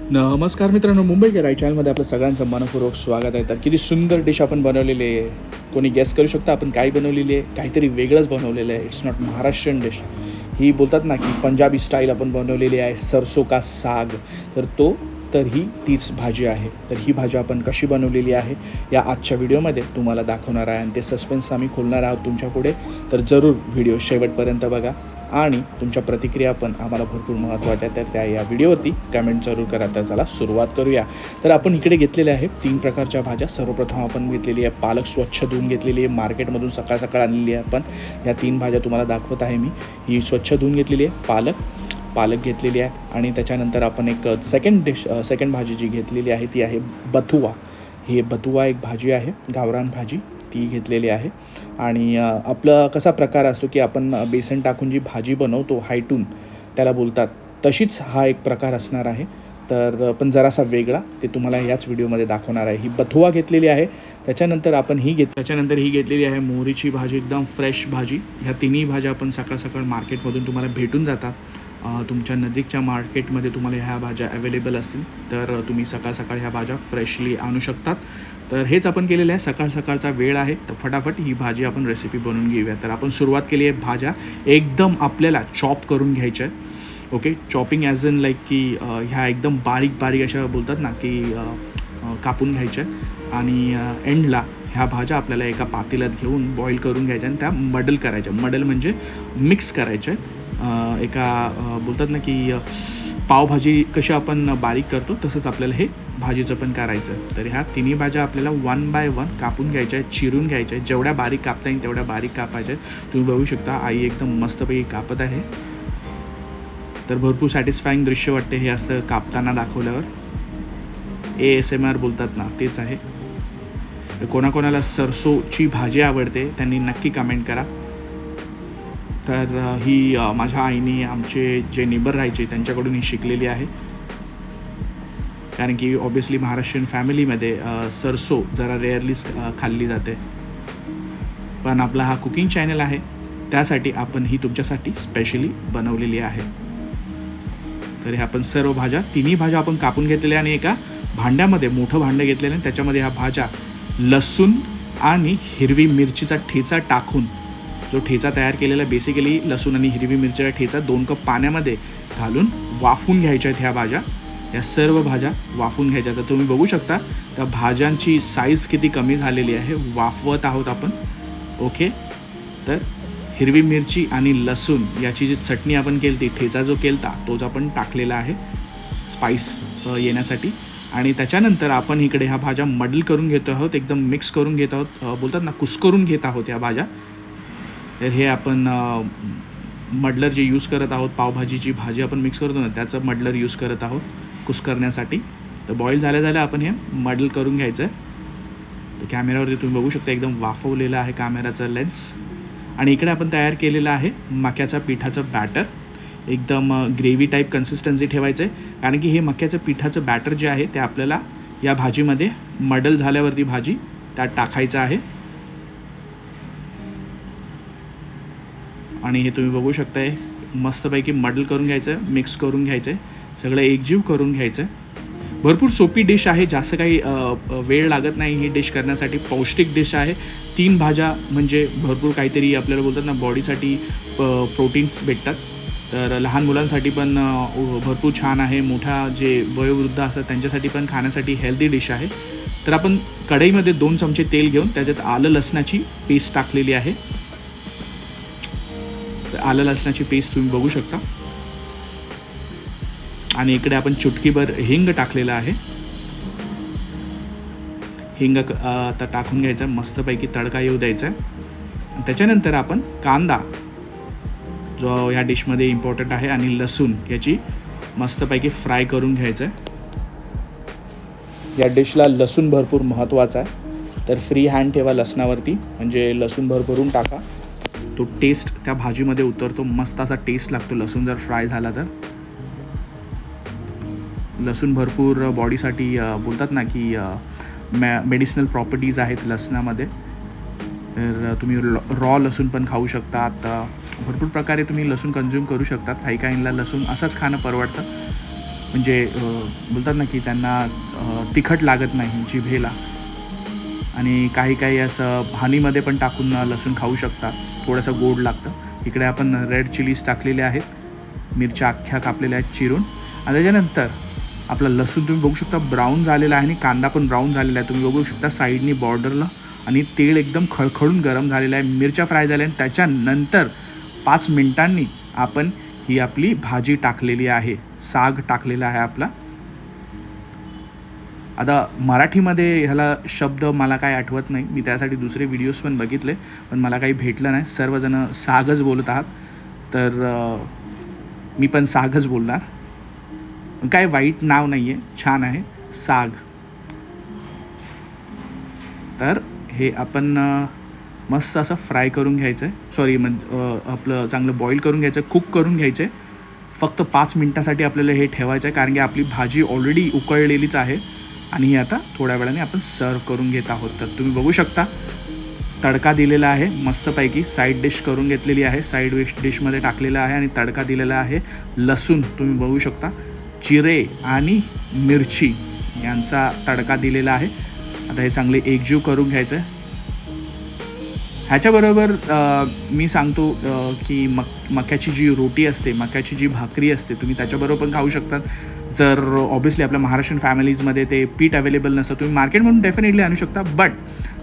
नमस्कार मित्रांनो मुंबई गेराय चॅनलमध्ये आपलं सगळ्यांचं मनपूर्वक स्वागत आहे. तर किती सुंदर डिश आपण बनवलेली आहे. कोणी गेस करू शकता आपण काय बनवलेली आहे. काहीतरी वेगळंच बनवलेलं आहे. इट्स नॉट महाराष्ट्रीयन डिश ही बोलतात ना की पंजाबी स्टाईल आपण बनवलेली आहे. सरसो का साग. तर तो तर ही तीच भाजी आहे. तर ही भाजी आपण कशी बनवलेली आहे या आजच्या व्हिडिओमध्ये तुम्हाला दाखवणार आहे. आणि ते सस्पेन्स आम्ही खोलणार आहोत तुमच्यापुढे तर जरूर व्हिडिओ शेवटपर्यंत बघा. आणि तुमच्या प्रतिक्रिया पण आम्हाला भरपूर महत्त्वाच्या तर त्या या व्हिडिओवरती कमेंट जरूर करा. तर चला सुरुवात करूया. तर आपण इकडे घेतलेल्या आहे तीन प्रकारच्या भाज्या. सर्वप्रथम आपण घेतलेली आहे पालक स्वच्छ धुवून घेतलेली आहे. मार्केटमधून सकाळ सकाळ आणलेली आहे आपण. या तीन भाज्या तुम्हाला दाखवत आहे मी. ही स्वच्छ धुवून घेतलेली आहे. पालक पालक घेतलेली आहे. आणि त्याच्यानंतर आपण एक सेकंड डिश सेकंड भाजी जी घेतलेली आहे ती आहे बथुवा. ही बथुवा एक भाजी आहे. गावरान भाजी. ती घेतलेली आहे. आणि आपला आपलं कसा प्रकार असतो की आपण बेसन टाकून जी भाजी बनवतो हायटून त्याला बोलतात तशीच हा एक प्रकार असणार आहे. तर पण जरासा वेगळा ते तुम्हाला याच व्हिडिओमध्ये दाखवणार आहे. ही बथुवा घेतलेली आहे. त्याच्यानंतर आपण ही घेत त्याच्यानंतर ही घेतलेली आहे मोहरीची भाजी एकदम फ्रेश भाजी. ह्या तिन्ही भाज्या आपण सकाळ सकाळ मार्केटमधून तुम्हाला भेटून जातात. तुमच्या नजीकच्या मार्केटमध्ये तुम्हाला ह्या भाज्या अवेलेबल असतील तर तुम्ही सकाळ सकाळ ह्या भाज्या फ्रेशली आणू शकतात. तर हेच आपण केलेलं आहे. सकाळ सकाळचा वेळ आहे. तर फटाफट ही भाजी आपण रेसिपी बनवून घेऊया. तर आपण सुरुवात केली आहे भाज्या एकदम आपल्याला चॉप करून घ्यायच्या आहे okay chopping as in like की ह्या एकदम बारीक बारीक अशा बोलतात ना की कापून घ्यायच्या आहेत. आणि एंडला ह्या भाज्या आपल्याला एका पातेल्यात घेऊन बॉईल करून घ्यायच्या आणि त्या मडल करायच्या मडल म्हणजे मिक्स करायच्या आहेत. एका बोलतात ना की पावभाजी कशी आपण बारीक करतो तसंच आपल्याला हे भाजीचं पण करायचं तर ह्या तिन्ही भाज्या आपल्याला वन बाय वन कापून घ्यायच्या आहेत चिरून घ्यायच्या आहेत. जेवढ्या बारीक कापता येईल तेवढ्या बारीक कापायच्या आहेत. तुम्ही बघू शकता आई एकदम मस्तपैकी कापत आहे. तर भरपूर सॅटिस्फाईंग दृश्य वाटते हे असं कापताना दाखवल्यावर. ए एस एम आर बोलतात ना तेच आहे. कोणाकोणाला सरसोची भाजी आवडते त्यांनी नक्की कमेंट करा. तर ही माझ्या आईने आमचे जे नेबर राहायचे त्यांच्याकडून ही शिकलेली आहे. कारण की ऑब्विसली महाराष्ट्रीयन फॅमिलीमध्ये सरसो जरा रेअरलीच खाल्ली जाते. पण आपला हा कुकिंग चॅनल आहे. त्यासाठी आपण ही तुमच्यासाठी स्पेशली बनवलेली आहे. तर हे आपण सर्व भाज्या तिन्ही भाज्या आपण कापून घेतलेल्या आणि एका भांड्यामध्ये मोठं भांडं घेतलेलं आहे. त्याच्यामध्ये ह्या भाज्या लसूण आणि हिरवी मिरचीचा ठेचा टाकून जो ठेचा तयार केलेला बेसिकली लसूण आणि हिरवी मिरचीचा ठेचा दोन कप पाण्यामध्ये घालून वाफून घ्यायच्या आहेत ह्या भाज्या. या सर्व भाज्या वाफून घ्यायच्या तर तुम्ही बघू शकता त्या भाज्यांची साईज किती कमी झालेली आहे वाफवत आहोत आपण. ओके तर हिरवी मिरची आणि लसूण याची जी चटणी आपण केली ती ठेचा जो केलता तोच आपण टाकलेला आहे स्पाईस येण्यासाठी. आणि त्याच्यानंतर आपण इकडे ह्या भाज्या मडल करून घेतो आहोत एकदम मिक्स करून घेत आहोत बोलतात ना कुस्करून घेत आहोत ह्या भाज्या. तर हे आपण मडलर जे यूज करत आहोत पावभाजीची भाजी आपण मिक्स करतो ना त्याचं मडलर यूज करत आहोत कुस्करण्यासाठी. तर बॉईल झाल्या झाल्या आपण हे मडल करून घ्यायचं आहे तर कॅमेऱ्यावरती तुम्ही बघू शकता एकदम वाफवलेलं आहे कॅमेराचं लेन्स. आणि इकडे आपण तयार केलेलं आहे मक्याचा पिठाचं बॅटर एकदम ग्रेव्ही टाईप कन्सिस्टन्सी ठेवायचं आहे कारण की हे मक्याचं पिठाचं बॅटर जे आहे ते आपल्याला या भाजीमध्ये मडल झाल्यावरती भाजी त्यात टाकायचं आहे. आणि हे तुम्ही बघू शकताय मस्तपैकी मडल करून घ्यायचं आहे मिक्स करून घ्यायचं आहे सगळं एकजीव करून घ्यायचं. आहे भरपूर सोपी डिश आहे जास्त काही वेळ लागत नाही ही डिश करण्यासाठी. पौष्टिक डिश आहे. तीन भाज्या म्हणजे भरपूर काहीतरी आपल्याला बोलतात ना बॉडीसाठी प्रोटीन्स भेटतात. तर लहान मुलांसाठी पण भरपूर छान आहे. मोठ्या जे वयोवृद्ध असतात त्यांच्यासाठी पण खाण्यासाठी हेल्दी डिश आहे. तर आपण कढईमध्ये दोन चमचे तेल घेऊन त्याच्यात आलं लसणाची पेस्ट टाकलेली आहे. आलं लसणाची पेस्ट तुम्ही बघू शकता. आणि इकडे आपण चुटकीभर हिंग टाकलेलं आहे. हिंग आता टाकून घ्यायचा. मस्तपैकी तडका येऊ द्यायचा आहे. त्याच्यानंतर आपण कांदा जो ह्या डिशमध्ये इम्पॉर्टंट आहे आणि लसूण याची मस्तपैकी फ्राय करून घ्यायचं आहे. या डिशला लसूण भरपूर महत्त्वाचा आहे. तर फ्री हँड ठेवा लसणावरती. म्हणजे लसूण भरभरून टाका. तो टेस्ट त्या भाजीमध्ये उतरतो. मस्त असा टेस्ट लागतो. लसूण जर फ्राय झाला तर. लसूण भरपूर बॉडीसाठी बोलतात ना की मॅ मेडिसिनल प्रॉपर्टीज आहेत लसणामध्ये. तर तुम्ही रॉ लसूण पण खाऊ शकतात. भरपूर प्रकारे तुम्ही लसूण कन्झ्युम करू शकतात. काही काहींना लसूण असंच खाणं परवडतं. म्हणजे बोलतात ना की त्यांना तिखट लागत नाही जिभेला. आणि काही काही असं हानीमध्ये पण टाकून लसूण खाऊ शकता. थोडंसं गोड लागतं. इकडे आपण रेड चिलीज टाकलेले आहेत. मिरच्या अख्ख्या कापलेल्या आहेत चिरून. आणि त्याच्यानंतर आपला लसूण तुम्ही बघू शकता ब्राऊन झालेला आहे आणि कांदा पण ब्राऊन झालेला आहे. तुम्ही बघू शकता साईडनी बॉर्डरला. आणि तेल एकदम खळखळून गरम झालेलं आहे. मिरच्या फ्राय झाल्या आणि त्याच्यानंतर पाच मिनिटांनी आपण ही आपली भाजी टाकलेली आहे. साग टाकलेला आहे आपला. आता मराठीमध्ये ह्याला शब्द मला काय आठवत नाही. मी त्यासाठी दुसरे व्हिडिओज पण बघितले पण मला काही भेटलं नाही. सर्वजण सागच बोलत आहात. तर मी पण सागच बोलणार. काय वाईट नाव नाही आहे छान आहे. साग. तर हे आपण मस्त असं फ्राय करून घ्यायचं आहे सॉरी म्हणजे आपलं चांगलं बॉईल करून घ्यायचं कुक करून घ्यायचं आहे फक्त पाच मिनटासाठी आपल्याला हे ठेवायचं आहे कारण की आपली भाजी ऑलरेडी उकळलेलीच आहे. आणि ही आता थोड्या वेळाने आपण सर्व करून घेत आहोत. तर तुम्ही बघू शकता तडका दिलेला आहे मस्तपैकी साईड डिश करून घेतलेली आहे साईड डिश डिशमध्ये टाकलेला आहे आणि तडका दिलेला आहे. लसूण तुम्ही बघू शकता जिरे आणि मिरची यांचा तडका दिलेला आहे. आता हे चांगले एकजीव करून घ्यायचं आहे ह्याच्याबरोबर मी सांगतो की मक मक्याची जी रोटी असते मक्याची जी भाकरी असते तुम्ही त्याच्याबरोबर पण खाऊ शकतात. जर ऑब्विसली आपल्या महाराष्ट्रीयन फॅमिलीजमध्ये ते पीठ अवेलेबल नसतं तुम्ही मार्केटमधून डेफिनेटली आणू शकता. बट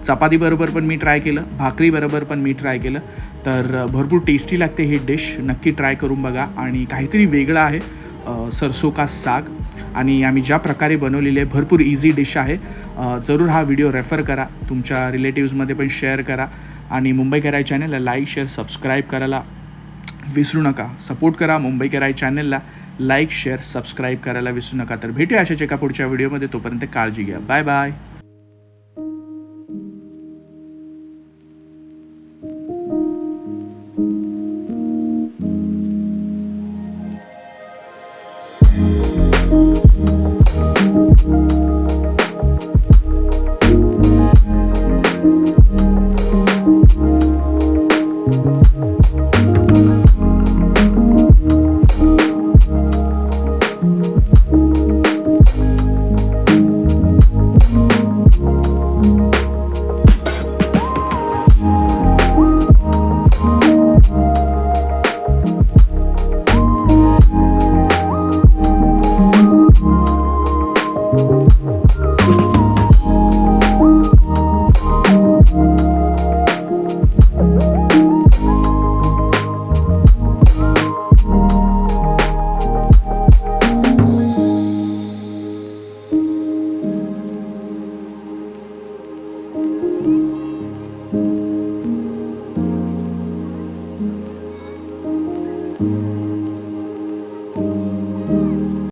चपातीबरोबर पण मी ट्राय केलं भाकरीबरोबर पण मी ट्राय केलं. तर भरपूर टेस्टी लागते ही डिश नक्की ट्राय करून बघा. आणि काहीतरी वेगळं आहे. सरसो का साग. आणि आम्ही ज्या प्रकारे बनवलेली आहे भरपूर इझी डिश आहे. जरूर हा व्हिडिओ रेफर करा. तुमच्या रिलेटिव्समध्ये पण शेअर करा. आणि मुंबई कराय चॅनलला लाईक शेअर सबस्क्राईब करायला विसरू नका. सपोर्ट करा मुंबई कराय चॅनलला लाईक शेअर सबस्क्राईब करायला विसरू नका. तर भेटूया अशाच एका पुढच्या व्हिडिओमध्ये तोपर्यंत काळजी घ्या. Bye bye